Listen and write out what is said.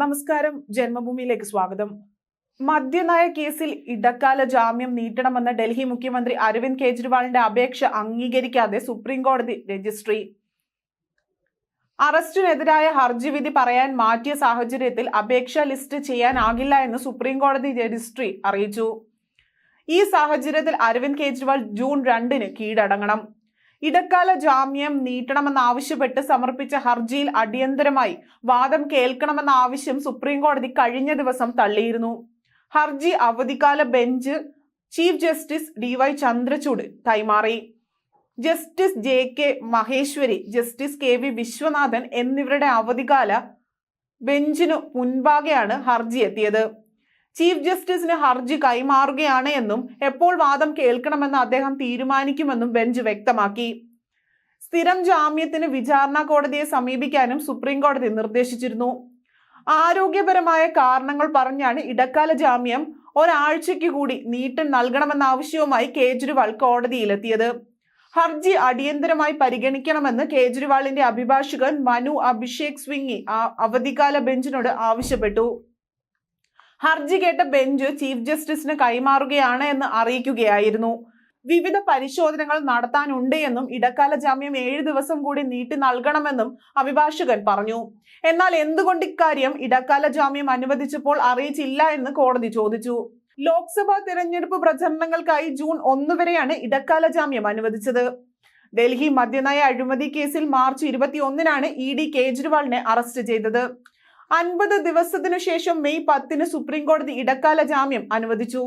നമസ്കാരം ജന്മഭൂമിയിലേക്ക് സ്വാഗതം. മദ്യനയ കേസിൽ ഇടക്കാല ജാമ്യം നീട്ടണമെന്ന ഡൽഹി മുഖ്യമന്ത്രി അരവിന്ദ് കെജ്രിവാളിന്റെ അപേക്ഷ അംഗീകരിക്കാതെ സുപ്രീം കോടതി രജിസ്ട്രി. അറസ്റ്റിനെതിരായ ഹർജി വിധി പറയാൻ മാറ്റിയ സാഹചര്യത്തിൽ അപേക്ഷ ലിസ്റ്റ് ചെയ്യാനാകില്ല എന്ന് സുപ്രീം കോടതി രജിസ്ട്രി അറിയിച്ചു. ഈ സാഹചര്യത്തിൽ അരവിന്ദ് കെജ്രിവാൾ ജൂൺ രണ്ടിന് കീഴടങ്ങണം. ഇടക്കാല ജാമ്യം നീട്ടണമെന്നാവശ്യപ്പെട്ട് സമർപ്പിച്ച ഹർജിയിൽ അടിയന്തരമായി വാദം കേൾക്കണമെന്ന ആവശ്യം സുപ്രീം കോടതി കഴിഞ്ഞ ദിവസം തള്ളിയിരുന്നു. ഹർജി അവധിക്കാല bench chief justice D Y Chandrachud കൈമാറി. Justice J K Maheshwari justice K V Viswanathan എന്നിവരുടെ അവധിക്കാല ബെഞ്ചിനു മുൻപാകെയാണ് ഹർജി എത്തിയത്. ചീഫ് ജസ്റ്റിസിന് ഹർജി കൈമാറുകയാണ് എന്നും എപ്പോൾ വാദം കേൾക്കണമെന്ന് അദ്ദേഹം തീരുമാനിക്കുമെന്നും ബെഞ്ച് വ്യക്തമാക്കി. സ്ഥിരം ജാമ്യത്തിന് വിചാരണ കോടതിയെ സമീപിക്കാനും സുപ്രീം കോടതി നിർദ്ദേശിച്ചിരുന്നു. ആരോഗ്യപരമായ കാരണങ്ങൾ പറഞ്ഞാണ് ഇടക്കാല ജാമ്യം ഒരാഴ്ചയ്ക്ക് കൂടി നീട്ടൻ നൽകണമെന്ന ആവശ്യവുമായി കേജ്രിവാൾ കോടതിയിലെത്തിയത്. ഹർജി അടിയന്തരമായി പരിഗണിക്കണമെന്ന് കേജ്രിവാളിന്റെ അഭിഭാഷകൻ മനു അഭിഷേക് സ്വിംഗി അവധിക്കാല ബെഞ്ചിനോട് ആവശ്യപ്പെട്ടു. ഹർജി കേട്ട ബെഞ്ച് ചീഫ് ജസ്റ്റിസിന് കൈമാറുകയാണ് എന്ന് അറിയിക്കുകയായിരുന്നു. വിവിധ പരിശോധനകൾ നടത്താനുണ്ട് എന്നും ഇടക്കാല ജാമ്യം ഏഴ് ദിവസം കൂടി നീട്ടി നൽകണമെന്നും അഭിഭാഷകൻ പറഞ്ഞു. എന്നാൽ എന്തുകൊണ്ട് ഇക്കാര്യം ഇടക്കാല ജാമ്യം അനുവദിച്ചപ്പോൾ അറിയിച്ചില്ല എന്ന് കോടതി ചോദിച്ചു. ലോക്സഭാ തിരഞ്ഞെടുപ്പ് പ്രചരണങ്ങൾക്കായി ജൂൺ ഒന്ന് വരെയാണ് ഇടക്കാല ജാമ്യം അനുവദിച്ചത്. ഡൽഹി മദ്യനയ അഴിമതി കേസിൽ മാർച്ച് ഇരുപത്തി ഒന്നിനാണ് ഇ ഡി കേജ്രിവാളിനെ അറസ്റ്റ് ചെയ്തത്. അൻപത് ദിവസത്തിനു ശേഷം മെയ് പത്തിന് സുപ്രീം കോടതി ഇടക്കാല ജാമ്യം അനുവദിച്ചു.